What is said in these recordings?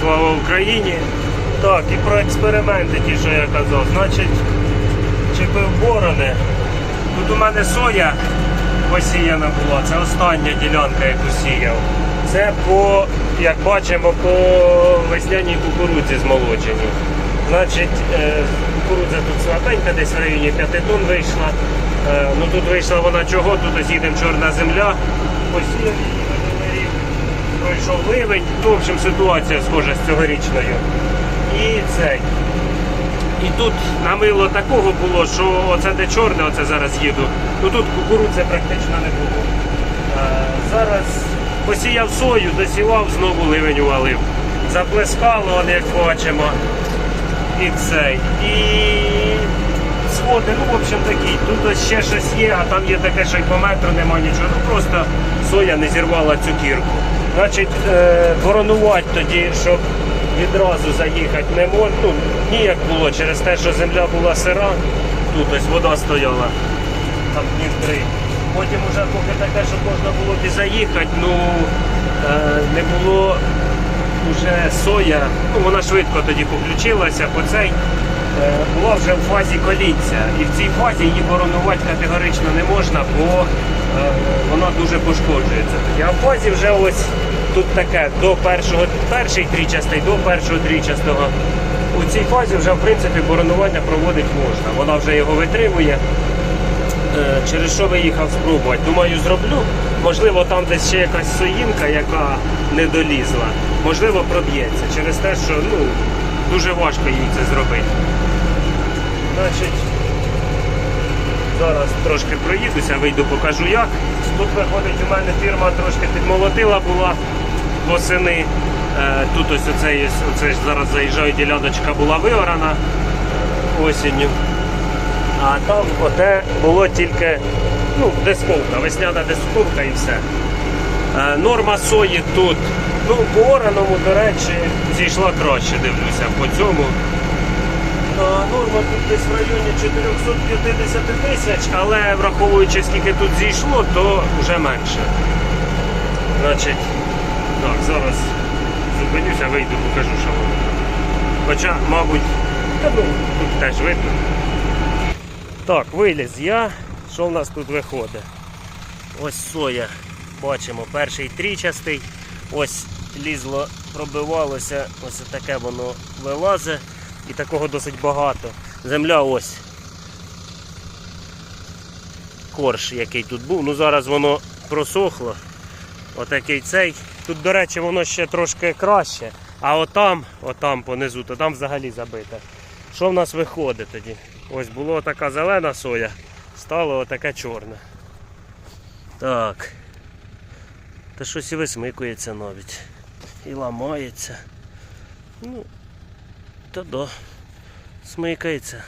Слава Україні! Так, і про експерименти ті, що я казав. Значить, чепив борони. Тут у мене соя посіяна була, це остання ділянка, яку сіяв. Це по, як бачимо, по весняній кукурудзі змолодженій. Значить, е, кукурудза тут слабенька, десь в районі 5 тонн вийшла. Е, Ну тут вийшла вона чого, тут ось їдемо чорна земля. Посіяв пройшов ливень. Ну, в общем, ситуація схожа з цьогорічною. І цей. І тут намило такого було, що оце де чорне, оце зараз їду, то тут кукурудзи практично не було. Е, зараз посіяв сою, досівав, знову ливень увалив. Заплескало, он, як бачимо. І цей. І сходи, ну, в общем такі. Тут ще щось є, а там є таке, що й по метру нема нічого. Ну просто соя не зірвала цю кірку. Значить, е, боронувати тоді, щоб відразу заїхати не можна. Ну, ніяк було через те, що земля була сира, тут ось вода стояла там днів три. Потім вже поки таке, щоб можна було і заїхати, ну е, не було вже соя, ну вона швидко тоді включилася, по цей е, була вже в фазі коліття. І в цій фазі її боронувати категорично не можна, бо е, вона дуже пошкоджується. А в фазі вже ось тут таке до першого, перший трічастий, до першого трічастого. У цій фазі вже в принципі боронування проводити можна. Вона вже його витримує. Е, через що виїхав спробувати. Думаю, зроблю. Можливо, там десь ще якась соїнка, яка не долізла. Можливо, проб'ється. Через те, що ну, дуже важко їй це зробити. Значить, зараз трошки проїдуся, вийду, покажу як. Тут виходить, у мене фірма трошки підмолотила була восени. Е, Тут ось оцей, оце ж зараз заїжджаю, діляночка була виорана осінню. А там оте було тільки ну, дисковка, весняна дисковка і все. Е, норма сої тут, ну, по ораному, до речі, зійшла краще, дивлюся, по цьому. Норма тут десь в районі 450 тисяч, але враховуючи скільки тут зійшло, то вже менше. Значить, так, зараз зупинюся, вийду, покажу, що воно. Хоча, мабуть, та ну, тут теж видно. Так, виліз я. Що в нас тут виходить? Ось соя. Бачимо, перший трічастий. Ось лізло, пробивалося, ось таке воно вилазить. І такого досить багато. Земля ось. Корж, який тут був. Ну зараз воно просохло. Отакий цей. Тут, до речі, воно ще трошки краще. А отам, отам понизу, то там взагалі забите. Що в нас виходить тоді? Ось була така зелена соя, стало отаке чорне. Так. Та щось і висмикується навіть. І ламається. Ну, та да. Смикається.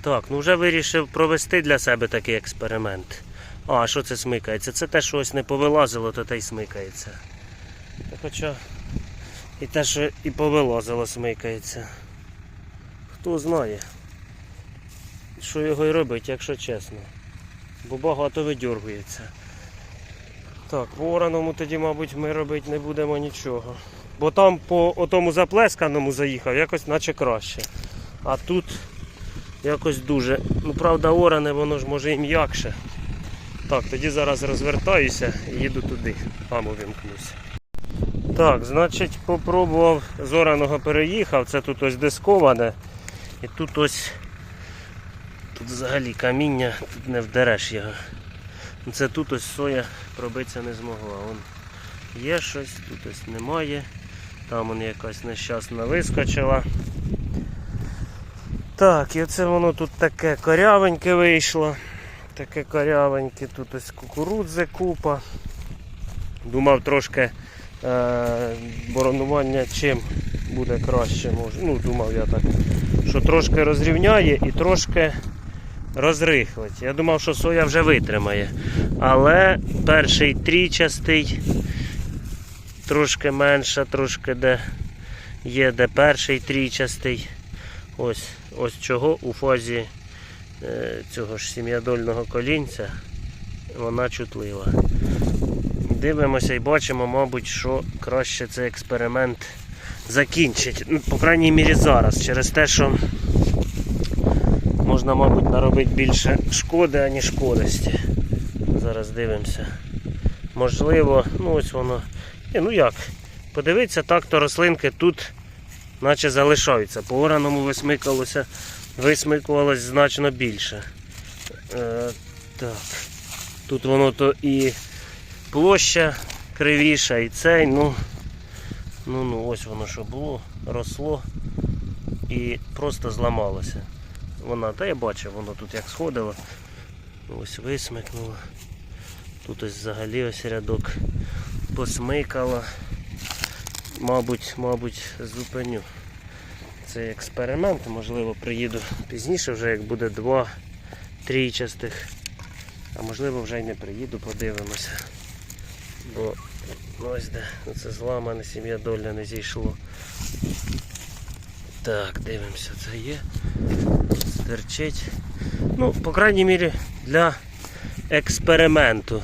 Так, ну вже вирішив провести для себе такий експеримент. А, що це смикається? Це те, що ось не повилазило, то те й смикається. Хоча і те, що і повилазило, смикається. Хто знає, що його й робить, якщо чесно. Бо багато видьоргується. Так, по ораному тоді, мабуть, ми робити не будемо нічого. Бо там по отому заплесканому заїхав, якось наче краще. А тут якось дуже. Ну правда, оране, воно ж може і м'якше. Так, тоді зараз розвертаюся і їду туди. Там увімкнуся. Так, значить, попробував з ораного переїхав. Це тут ось дисковане. І тут ось тут взагалі каміння, тут не вдереш його. Це тут ось соя пробитися не змогла. Вон є щось, тут ось немає. Там вон якась нещасна вискочила. Так, і оце воно тут таке корявеньке вийшло. Таке корявеньке, тут ось кукурудзи купа. Думав трошки е, боронування чим буде краще. Може. Ну, думав я так, що трошки розрівняє і трошки розрихлить. Я думав, що соя вже витримає. Але перший трічастий, трошки менше, трошки де є, де перший трічастий. Ось, ось чого у фазі е, цього ж сім'ядольного колінця вона чутлива. Дивимося і бачимо, мабуть, що краще цей експеримент закінчить. Ну, По крайній мірі зараз, через те, що можна, мабуть, наробити більше шкоди, аніж користі. Зараз дивимося. Можливо, ну ось воно. Ні, ну як? Подивіться, так то рослинки тут наче залишаються. По ораному висмикалося, висмикувалось значно більше. Е, так. Тут воно то і площа кривіша, і цей, ну, ну, ну ось воно що було, росло і просто зламалося. Вона, та я бачив, воно тут як сходило. Ось висмикнуло. Тут ось взагалі ось рядок посмикало. Мабуть, мабуть, зупиню цей експеримент. Можливо, приїду пізніше, вже як буде два трійчастих. А можливо вже й не приїду, подивимося. Бо ось де це зламане, сім'я доля не зійшло. Так, дивимося, це є. Стерчить. Ну, по крайній мірі, для експерименту.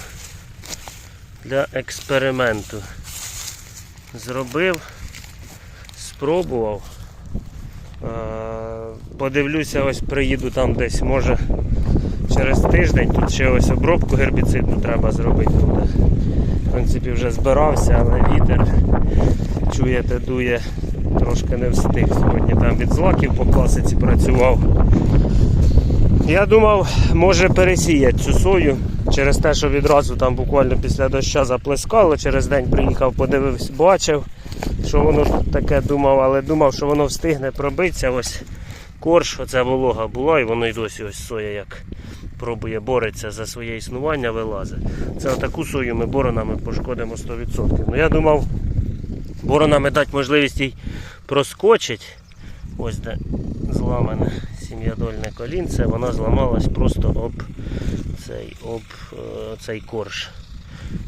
Для експерименту. Зробив, спробував. Е, Подивлюся, ось приїду там десь, може через тиждень. Тут ще ось обробку гербіцидну треба зробити. В принципі, вже збирався, але вітер, чуєте, дує, трошки не встиг. Сьогодні там від злаків по класиці працював. Я думав, може пересіяти цю сою через те, що відразу там буквально після доща заплескало, через день приїхав, подивився, бачив, що воно таке думав, але думав, що воно встигне пробитися. Ось корж, оця волога була, і воно й досі ось соя як пробує бореться за своє існування, вилазить. Це отаку сою ми боронами пошкодимо 100%. Ну я думав, боронами дати можливість їй проскочить. Ось де зламане сім'ядольне колінце, вона зламалась просто об цей, об е, цей корж.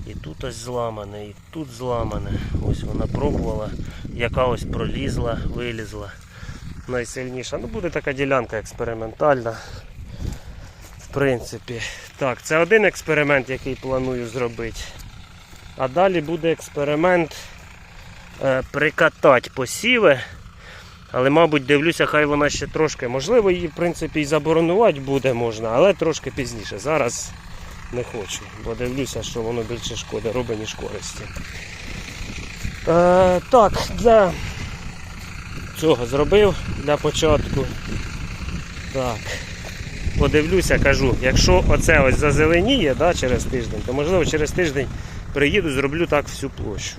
І тут ось зламане, і тут зламане. Ось вона пробувала, яка ось пролізла, вилізла. Найсильніша. Ну буде така ділянка експериментальна. В принципі. Так, це один експеримент, який планую зробити. А далі буде експеримент е, прикатати посіви. Але, мабуть, дивлюся, хай вона ще трошки. Можливо, її, в принципі, і заборонувати буде можна, але трошки пізніше. Зараз не хочу, бо дивлюся, що воно більше шкоди робить, ніж користі. Е, так, для цього зробив для початку. Так. Подивлюся, кажу, якщо оце ось зазеленіє да, через тиждень, то можливо через тиждень приїду, зроблю так всю площу.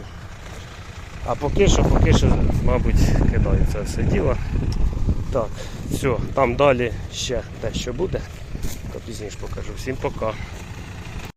А поки що, поки що, мабуть, кидаю це все діло. Так, все, там далі ще те, що буде, то пізніше покажу. Всім пока.